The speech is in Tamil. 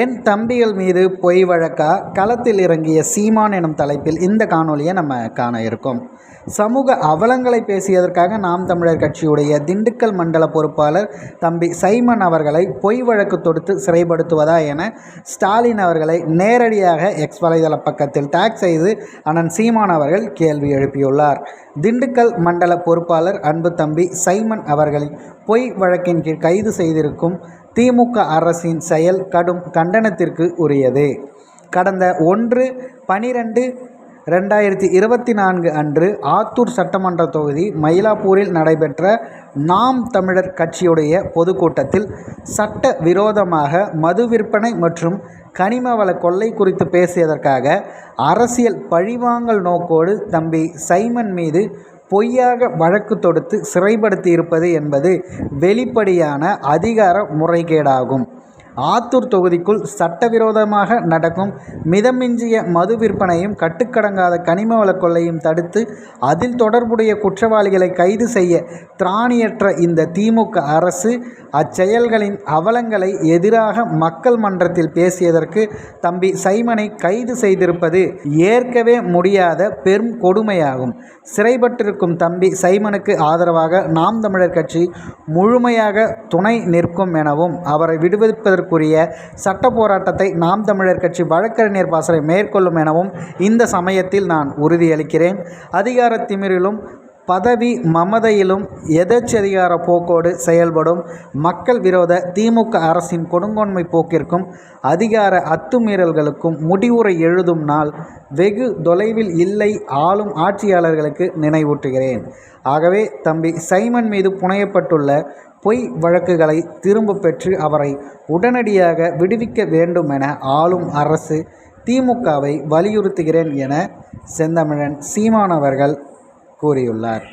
என் தம்பிகள் மீது பொய் வழக்கா? களத்தில் இறங்கிய சீமான் எனும் தலைப்பில் இந்த காணொலியை நம்ம காண இருக்கோம். சமூக அவலங்களை பேசியதற்காக நாம் தமிழர் கட்சியுடைய திண்டுக்கல் மண்டல பொறுப்பாளர் தம்பி சைமன் அவர்களை பொய் வழக்கு தொடுத்து சிறைப்படுத்துவதா என ஸ்டாலின் அவர்களை நேரடியாக எக்ஸ் வலைதள பக்கத்தில் டேக் செய்து அண்ணன் சீமான் அவர்கள் கேள்வி எழுப்பியுள்ளார். திண்டுக்கல் மண்டல பொறுப்பாளர் அன்பு தம்பி சைமன் அவர்களை பொய் வழக்கின் கீழ் கைது செய்திருக்கும் திமுக அரசின் செயல் கடும் கண்டனத்திற்கு உரியது. கடந்த ஒன்று பனிரெண்டு ரெண்டாயிரத்தி இருபத்தி நான்கு அன்று ஆத்தூர் சட்டமன்ற தொகுதி மயிலாப்பூரில் நடைபெற்ற நாம் தமிழர் கட்சியுடைய பொதுக்கூட்டத்தில் சட்ட விரோதமாக மது விற்பனை மற்றும் கனிம வள கொள்ளை குறித்து பேசியதற்காக அரசியல் பழிவாங்கல் நோக்கோடு தம்பி சைமன் மீது பொய்யாக வழக்கு தொடுத்து சிறைப்படுத்தி இருப்பது என்பது வெளிப்படையான அதிகார முறைகேடாகும். ஆத்தூர் தொகுதிக்குள் சட்டவிரோதமாக நடக்கும் மிதமிஞ்சிய மது விற்பனையும் கட்டுக்கடங்காத கனிம வள கொள்ளையும் தடுத்து அதில் தொடர்புடைய குற்றவாளிகளை கைது செய்ய திராணியற்ற இந்த திமுக அரசு அச்செயல்களின் அவலங்களை எதிராக மக்கள் மன்றத்தில் பேசியதற்கு தம்பி சைமனை கைது செய்திருப்பது ஏற்கவே முடியாத பெரும் கொடுமையாகும். சிறைப்பட்டிருக்கும் தம்பி சைமனுக்கு ஆதரவாக நாம் தமிழர் கட்சி முழுமையாக துணை நிற்கும் எனவும் அவரை விடுவிப்பதற்கு விடுவிப்பதற்குரிய சட்ட போராட்டத்தை நாம் தமிழர் கட்சி வழக்கறிஞர் பாசறை மேற்கொள்ளும் எனவும் இந்த சமயத்தில் நான் உறுதியளிக்கிறேன். அதிகார திமிரிலும் பதவி மமதையிலும் எதேச்சதிகார போக்கோடு செயல்படும் மக்கள் விரோத திமுக அரசின் கொடுங்கோன்மை போக்கிற்கும் அதிகார அத்துமீறல்களுக்கும் முடிவுரை எழுதும் நாள் வெகு தொலைவில் இல்லை ஆளும் ஆட்சியாளர்களுக்கு நினைவூட்டுகிறேன். ஆகவே தம்பி சைமன் மீது புனையப்பட்டுள்ள பொய் வழக்குகளை திரும்ப பெற்று அவரை உடனடியாக விடுவிக்க வேண்டும் என ஆளும் அரசு திமுகவை வலியுறுத்துகிறேன் என செந்தமிழன் சீமானவர்கள் கூறியுள்ளார்.